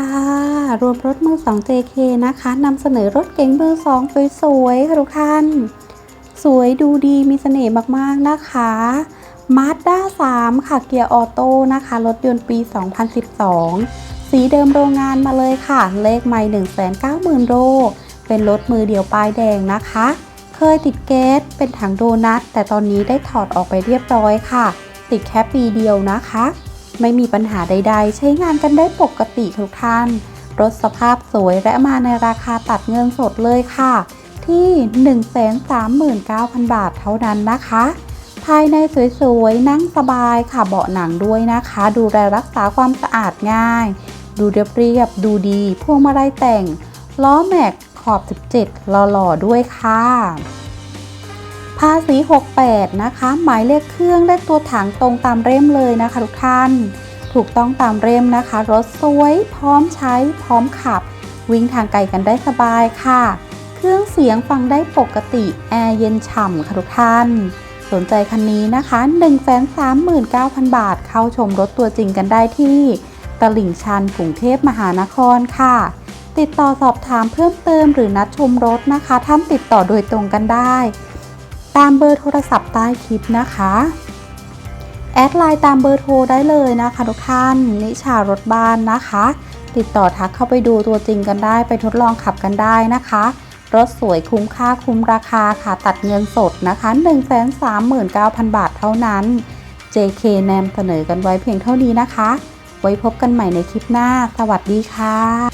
ค่ะ รวมรถมือ 2 JK นะคะนำเสนอรถเก๋งมือ 2 สวยๆค่ะทุกท่าน สวยดูดีมีเสน่ห์มากๆนะคะ Mazda 3ค่ะเกียร์ออโต้นะคะ รถยนต์ปี 2012 สีเดิมโรงงานมาเลยค่ะ เลขไม่190,000 โลเป็นรถมือเดียวป้ายแดงนะคะ เคยติดเกสเป็นถังโดนัทแต่ตอนนี้ได้ถอดออกไปเรียบร้อยค่ะ ติดแค่ปีเดียวนะคะ ไม่มีปัญหาใด ๆ ใช้งานกันได้ปกติทุกท่าน รถสภาพสวยและมาในราคาตัดเงินสดเลยค่ะ ที่ 139,000 บาทเท่านั้นนะคะ ภายในสวยๆ นั่งสบายค่ะเบาะหนังด้วยนะคะ ดูแลรักษาความสะอาดง่าย ดูเรียบๆดูดีพวงมาลัยแต่ง ล้อแม็กขอบ 17หล่อๆด้วยค่ะ ภาษี 68 นะคะ หมายเลขเครื่องเลขตัวถังตรงตามเล่มเลยนะคะทุกท่าน ถูกต้องตามเล่มนะคะ รถสวย พร้อมใช้ พร้อมขับ วิ่งทางไกลกันได้สบายค่ะ เครื่องเสียงฟังได้ปกติ แอร์เย็นฉ่ำค่ะทุกท่าน สนใจคันนี้นะคะ 139,000 บาท เข้าชมรถตัวจริงกันได้ที่ ตลิ่งชันกรุงเทพมหานครค่ะ ติดต่อสอบถามเพิ่มเติมหรือนัดชมรถนะคะ ท่านติดต่อโดยตรงกันได้ ตามเบอร์โทรศัพท์ใต้คลิปนะคะ แอดไลน์ตามเบอร์โทรได้เลยนะคะทุกท่านนิชารถบ้านนะคะ ติดต่อทักเข้าไปดูตัวจริงกันได้ไปทดลองขับกันได้นะคะรถสวยคุ้มค่าคุ้มราคาค่ะตัดเงินสดนะคะ 139,000 บาทเท่านั้น JK แนมเสนอกันไว้เพียงเท่านี้นะคะ ไว้พบกันใหม่ในคลิปหน้า สวัสดีค่ะ